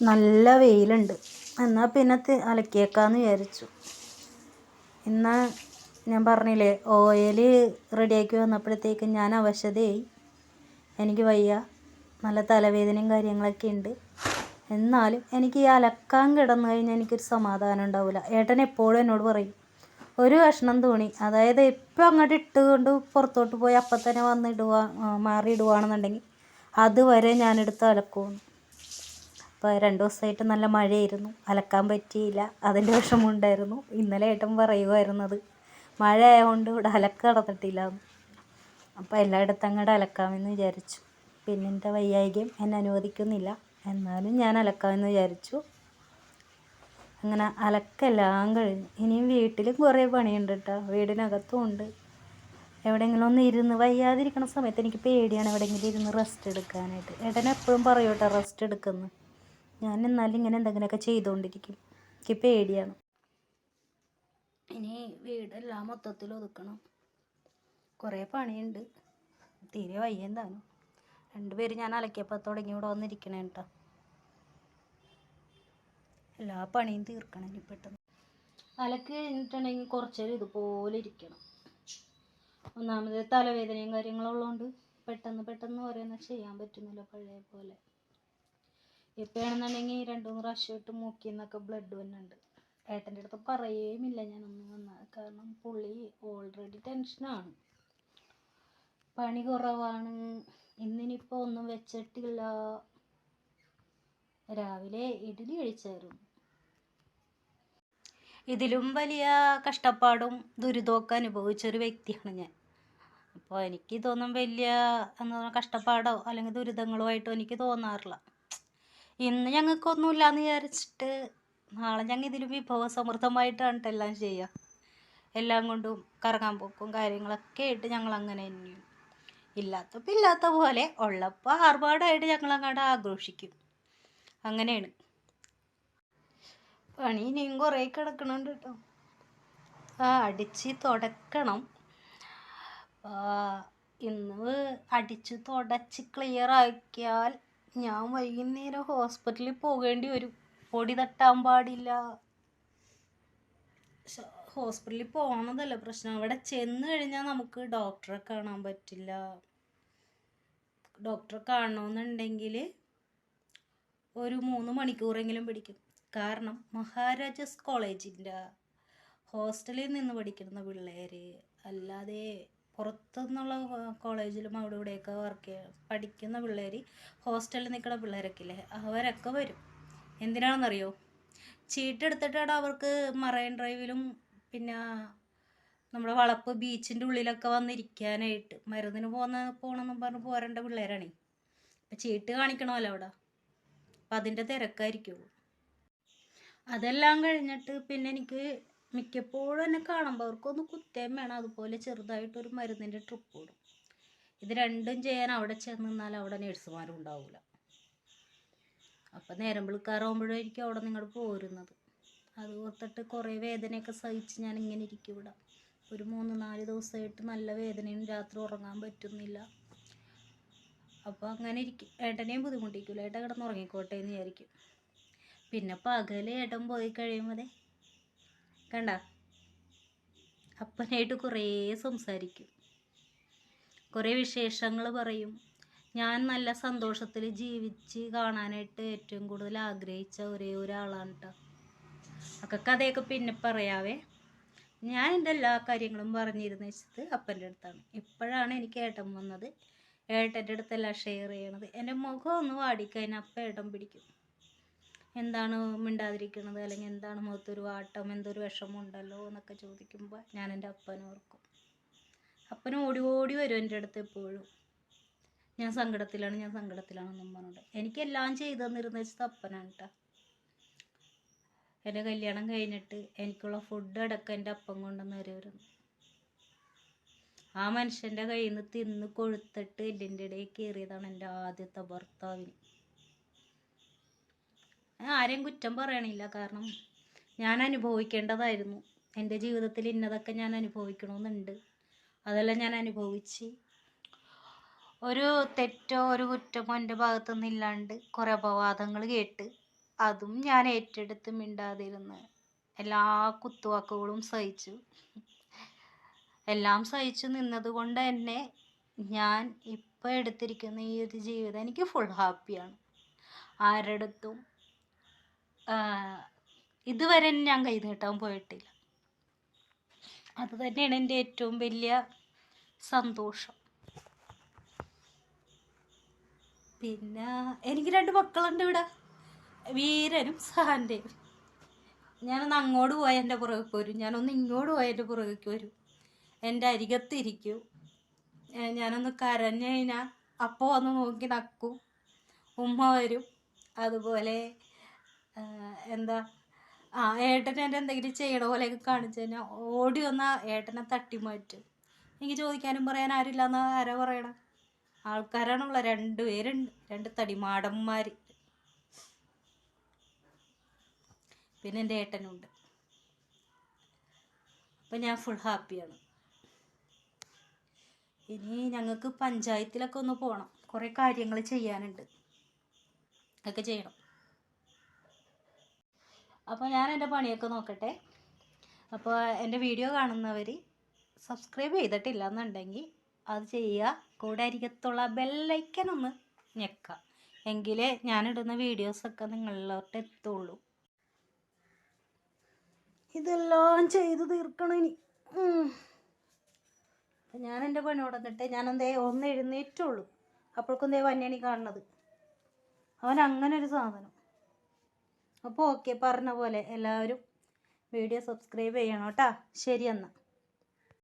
നല്ല വെയിലുണ്ട്. എന്നാൽ പിന്നെ അലക്കിയേക്കാന്ന് വിചാരിച്ചു. ഇന്ന് ഞാൻ പറഞ്ഞില്ലേ ഓയിൽ റെഡിയാക്കി വന്നപ്പോഴത്തേക്കും ഞാൻ അവശതയായി. എനിക്ക് വയ്യ. നല്ല തലവേദനയും കാര്യങ്ങളൊക്കെ ഉണ്ട്. എന്നാലും എനിക്ക് ഈ അലക്കാൻ കിടന്നു കഴിഞ്ഞാൽ എനിക്കൊരു സമാധാനം ഉണ്ടാവില്ല ഏട്ടൻ എപ്പോഴും എന്നോട് പറയും ഒരു കഷ്ണം തുണി അതായത് എപ്പോൾ അങ്ങോട്ട് ഇട്ടുകൊണ്ട് പുറത്തോട്ട് പോയി അപ്പം തന്നെ വന്ന് ഇടുക അതുവരെ ഞാനെടുത്ത് അലക്കുമെന്ന് അപ്പോൾ രണ്ട് ദിവസമായിട്ട് നല്ല മഴയായിരുന്നു. അലക്കാൻ പറ്റിയില്ല. അതിന്റെ വിഷമമുണ്ടായിരുന്നു. ഇന്നലെ ഏട്ടൻ പറയുമായിരുന്നത് മഴ ആയതുകൊണ്ട് ഇവിടെ അലക്ക് നടന്നിട്ടില്ല അപ്പോൾ എല്ലായിടത്തും അങ്ങോട്ട് അലക്കാമെന്ന് വിചാരിച്ചു. പിന്നെ എന്റെ വയ്യായികയും എന്നെ അനുവദിക്കുന്നില്ല. എന്നാലും ഞാൻ അലക്കാമെന്ന് വിചാരിച്ചു. അങ്ങനെ അലക്കെല്ലാം കഴിഞ്ഞു. ഇനിയും വീട്ടിലും കുറേ പണിയുണ്ട് കേട്ടോ വീടിനകത്തും ഉണ്ട്. എവിടെയെങ്കിലും ഒന്ന് ഇരുന്ന് വയ്യാതിരിക്കണ സമയത്ത് എനിക്ക് പേടിയാണ് എവിടെയെങ്കിലും ഇരുന്ന് റെസ്റ്റ് എടുക്കാനായിട്ട്. ഏട്ടൻ എപ്പോഴും പറയും കേട്ടോ റെസ്റ്റ് എടുക്കുന്നു. ഞാൻ എന്നാലും ഇങ്ങനെ എന്തെങ്കിലുമൊക്കെ ചെയ്തുകൊണ്ടിരിക്കും. എനിക്ക് പേടിയാണ്. ഇനി വീടെല്ലാം മൊത്തത്തിൽ ഒതുക്കണം. കുറേ പണിയുണ്ട്. തീരെ വയ്യ എന്താനും രണ്ടുപേരും ഞാൻ അലക്കിയപ്പോൾ തുടങ്ങി ഇവിടെ വന്നിരിക്കണേ കേട്ടോ. എല്ലാ പണിയും തീർക്കണം ഇനി പെട്ടെന്ന്. അലക്ക് കഴിഞ്ഞിട്ടുണ്ടെങ്കിൽ കുറച്ചേരം ഇതുപോലെ ഇരിക്കണം. ഒന്നാമത് തലവേദനയും കാര്യങ്ങളും ഉള്ളതുകൊണ്ട് പെട്ടെന്ന് പെട്ടെന്ന് ഓരോന്നും ചെയ്യാൻ പറ്റുന്നില്ല പഴയ പോലെ. ഇപ്പോഴാണെന്നുണ്ടെങ്കിൽ രണ്ട് മൂന്ന് പ്രാവശ്യമായിട്ട് മൂക്കിൽ നിന്നൊക്കെ ബ്ലഡ് വന്നുണ്ട് ഏട്ടന്റെ അടുത്ത് പറയുകയുമില്ല ഞാനൊന്നും വന്നാൽ കാരണം പുള്ളി ഓൾറെഡി ടെൻഷനാണ് പണി കുറവാണ്. ഇന്നിനിപ്പോൾ ഒന്നും വെച്ചിട്ടില്ല. രാവിലെ ഇഡ്ഡലി കഴിച്ചായിരുന്നു. ഇതിലും വലിയ കഷ്ടപ്പാടും ദുരിതമൊക്കെ അനുഭവിച്ചൊരു വ്യക്തിയാണ് ഞാൻ. അപ്പോൾ എനിക്ക് ഇതൊന്നും വലിയ എന്താ കഷ്ടപ്പാടോ അല്ലെങ്കിൽ ദുരിതങ്ങളോ ആയിട്ടോ എനിക്ക് തോന്നാറില്ല. ഇന്ന് ഞങ്ങൾക്കൊന്നുമില്ല എന്ന് വിചാരിച്ചിട്ട് നാളെ ഞങ്ങൾ ഇതിലും വിഭവ സമൃദ്ധമായിട്ടാണ് എല്ലാം ചെയ്യുക എല്ലാം കൊണ്ടും കറങ്ങാൻ പോക്കും കാര്യങ്ങളൊക്കെ ആയിട്ട് ഞങ്ങൾ അങ്ങനെ തന്നെയാണ് ഇല്ലാത്തപ്പോൾ ഇല്ലാത്ത പോലെ ഉള്ളപ്പോൾ ആർഭാടമായിട്ട് ഞങ്ങൾ അങ്ങോട്ട് ആഘോഷിക്കും. അങ്ങനെയാണ്. പണി ഇനിയും കുറേ കിടക്കണുണ്ട് കേട്ടോ ആ അടിച്ച് തുടക്കണം. ഇന്ന് അടിച്ച് തുടച്ച് ക്ലിയർ ആക്കിയാൽ ഞാൻ വൈകുന്നേരം ഹോസ്പിറ്റലിൽ പോകേണ്ടി വരും. പൊടി തട്ടാൻ പാടില്ല. ഹോസ്പിറ്റലിൽ പോകണതല്ല പ്രശ്നം. അവിടെ ചെന്ന് കഴിഞ്ഞാൽ നമുക്ക് ഡോക്ടറെ കാണാൻ പറ്റില്ല. ഡോക്ടറെ കാണണമെന്നുണ്ടെങ്കിൽ ഒരു മൂന്ന് മണിക്കൂറെങ്കിലും പിടിക്കും. കാരണം മഹാരാജാസ് കോളേജിന്റെ ഹോസ്റ്റലിൽ നിന്ന് പഠിക്കുന്ന പിള്ളേർ അല്ലാതെ പുറത്തുനിന്നുള്ള കോളേജിലും അവിടെ ഇവിടെയൊക്കെ വർക്ക് ചെയ്യുക പഠിക്കുന്ന പിള്ളേർ ഹോസ്റ്റലിൽ നിൽക്കുന്ന പിള്ളേരൊക്കെ ഇല്ലേ? അവരൊക്കെ വരും. എന്തിനാണെന്നറിയോ? ചീട്ടെടുത്തിട്ടാണ് അവർക്ക് മറൈൻ ഡ്രൈവിലും പിന്നെ നമ്മുടെ വളപ്പ് ബീച്ചിന്റെ ഉള്ളിലൊക്കെ വന്നിരിക്കാനായിട്ട് മരുന്നിന് പോകുന്ന പോകണമെന്നും പറഞ്ഞ് പോരേണ്ട പിള്ളേരാണേ. അപ്പം ചീട്ട് കാണിക്കണമല്ലോ അവിടെ. അപ്പം അതിന്റെ തിരക്കായിരിക്കുള്ളൂ അതെല്ലാം കഴിഞ്ഞിട്ട് പിന്നെ എനിക്ക് മിക്കപ്പോഴും എന്നെ കാണുമ്പോൾ അവർക്കൊന്ന് കുത്തേം വേണം. അതുപോലെ ചെറുതായിട്ട് ഒരു മരുന്നിന്റെ ട്രിപ്പ് ഇടും. ഇത് രണ്ടും ചെയ്യാൻ അവിടെ ചെന്ന് നിന്നാൽ അവിടെ നേഴ്സുമാരും ഉണ്ടാവില്ല അപ്പം നേരം വിളിക്കാറാകുമ്പോഴായിരിക്കും അവിടെ നിങ്ങൾ പോരുന്നത്. അത് ഓർത്തിട്ട് കുറേ വേദനയൊക്കെ സഹിച്ച് ഞാൻ ഇങ്ങനെ ഇരിക്കും ഇവിടെ. ഒരു മൂന്ന് നാല് ദിവസമായിട്ട് നല്ല വേദനയും രാത്രി ഉറങ്ങാൻ പറ്റുന്നില്ല. അപ്പോൾ അങ്ങനെ ഇരിക്കും. ഏട്ടനെയും ബുദ്ധിമുട്ടിക്കില്ല ഏട്ടൻ കിടന്ന് ഉറങ്ങിക്കോട്ടെ എന്ന് വിചാരിക്കും. പിന്നെ പകൽ ഏട്ടൻ പോയി കഴിയുമ്പോൾ കണ്ട? അപ്പനായിട്ട് കുറേ സംസാരിക്കും. കുറേ വിശേഷങ്ങൾ പറയും. ഞാൻ നല്ല സന്തോഷത്തിൽ ജീവിച്ച് കാണാനായിട്ട് ഏറ്റവും കൂടുതൽ ആഗ്രഹിച്ച ഒരേ ഒരാളാണ് കേട്ടോ ഒക്കെ കഥയൊക്കെ പിന്നെ പറയാവേ. ഞാൻ എന്റെ എല്ലാ കാര്യങ്ങളും പറഞ്ഞിരുന്ന വെച്ചത് അപ്പന്റെ അടുത്താണ്. ഇപ്പോഴാണ് എനിക്ക് ഏട്ടൻ വന്നത്. ഏട്ടന്റെ അടുത്തെല്ലാം ഷെയർ ചെയ്യണത്. എന്റെ മുഖം ഒന്ന് വാടിക്കഴിഞ്ഞാൽ അപ്പം ഏട്ടൻ പിടിക്കും. എന്താണ് മിണ്ടാതിരിക്കുന്നത് അല്ലെങ്കിൽ എന്താണ് മുഖത്തൊരു വാട്ടം എന്തൊരു വിഷമമുണ്ടല്ലോ എന്നൊക്കെ ചോദിക്കുമ്പോൾ ഞാൻ എന്റെ അപ്പനെ ഓർക്കും. അപ്പൻ ഓടി ഓടി വരും എന്റെ അടുത്ത് എപ്പോഴും. ഞാൻ സങ്കടത്തിലാണ് ഞാൻ സങ്കടത്തിലാണെന്നും പറഞ്ഞിട്ട്. എനിക്കെല്ലാം ചെയ്തു തന്നിരുന്ന വെച്ചത് അപ്പനാണ് കേട്ടോ. എന്റെ കല്യാണം കഴിഞ്ഞിട്ട് എനിക്കുള്ള ഫുഡ് അടക്കം എന്റെ അപ്പം കൊണ്ടുവന്ന് തരുമായിരുന്നു ആ മനുഷ്യന്റെ കയ്യിൽ നിന്ന് തിന്ന് കൊഴുത്തിട്ട് എല്ലിന്റെ ഇടയിൽ കയറിയതാണ് എന്റെ ആദ്യത്തെ ഭർത്താവിന്. ആരെയും കുറ്റം പറയണില്ല. കാരണം ഞാൻ അനുഭവിക്കേണ്ടതായിരുന്നു. എന്റെ ജീവിതത്തിൽ ഇന്നതൊക്കെ ഞാൻ അനുഭവിക്കണമെന്നുണ്ട് അതെല്ലാം ഞാൻ അനുഭവിച്ച് ഒരു തെറ്റോ ഒരു കുറ്റമോ എന്റെ ഭാഗത്തു നിന്നില്ലാണ്ട് കുറേ അപവാദങ്ങൾ കേട്ട് അതും ഞാൻ ഏറ്റെടുത്ത് മിണ്ടാതിരുന്ന് എല്ലാ കുത്തുവാക്കുകളും സഹിച്ചു. എല്ലാം സഹിച്ചു നിന്നത് കൊണ്ട് തന്നെ ഞാൻ ഇപ്പോൾ എടുത്തിരിക്കുന്ന ഈ ഒരു ജീവിതം എനിക്ക് ഫുൾ ഹാപ്പിയാണ് അടുത്തും ഇതുവരെ ഞാൻ കൈ നീട്ടാൻ പോയിട്ടില്ല. അത് തന്നെയാണ് എന്റെ ഏറ്റവും വലിയ സന്തോഷം. പിന്നെ എനിക്ക് രണ്ട് മക്കളുണ്ട് ഇവിടെ. വീരനും സഹാന്റെയും ഞാനൊന്ന് അങ്ങോട്ട് പോയാൽ എന്റെ പുറകേക്ക് വരും. ഞാനൊന്ന് ഇങ്ങോട്ട് പോയാൽ എന്റെ പുറകേക്ക് വരും. എന്റെ അരികത്തിരിക്കും. ഞാനൊന്ന് കരഞ്ഞു കഴിഞ്ഞാൽ അപ്പോൾ വന്ന് നോക്കി നക്കും ഉമ്മ വരും. അതുപോലെ എന്താ? ആ എന്റെ എന്തെങ്കിലും ചെയ്യണ പോലെയൊക്കെ കാണിച്ചു കഴിഞ്ഞാൽ ഓടി വന്ന ഏട്ടനെ തട്ടി മാറ്റും. എനിക്ക് ചോദിക്കാനും പറയാൻ ആരുമില്ലെന്ന് ആരാ പറയണം? ആൾക്കാരാണുള്ള രണ്ട് പേരുണ്ട്. രണ്ട് തടിമാടന്മാർ പിന്നെ എന്റെ ഏട്ടനുണ്ട്. അപ്പം ഞാൻ ഫുൾ ഹാപ്പിയാണ് ഇനി ഞങ്ങൾക്ക് പഞ്ചായത്തിലൊക്കെ ഒന്ന് പോകണം കുറേ കാര്യങ്ങൾ ചെയ്യാനുണ്ട്. ഒക്കെ ചെയ്യണം. അപ്പോൾ ഞാൻ എന്റെ പണിയൊക്കെ നോക്കട്ടെ. അപ്പോൾ എന്റെ വീഡിയോ കാണുന്നവർ സബ്സ്ക്രൈബ് ചെയ്തിട്ടില്ല എന്നുണ്ടെങ്കിൽ അത് ചെയ്യുക. കൂടെ അരികത്തുള്ള ബെല്ലൈക്കൻ ഒന്ന് ഞെക്കുക എങ്കിലേ ഞാനിടുന്ന വീഡിയോസൊക്കെ നിങ്ങളിലോട്ട് എത്തുള്ളൂ. ഇതെല്ലാം ചെയ്ത് തീർക്കണം ഇനി. അപ്പം ഞാൻ എന്റെ പണി കൊടുത്തിട്ട് ഞാനെന്തേ ഒന്ന് എഴുന്നേറ്റുള്ളൂ. അപ്പോഴേക്കും ദേ വന്യണി കാണുന്നത്. അവൻ അങ്ങനെ ഒരു സാധനം. അപ്പോൾ ഓക്കെ പറഞ്ഞ പോലെ എല്ലാവരും വീഡിയോ സബ്സ്ക്രൈബ് ചെയ്യണം കേട്ടോ. ശരി എന്നാൽ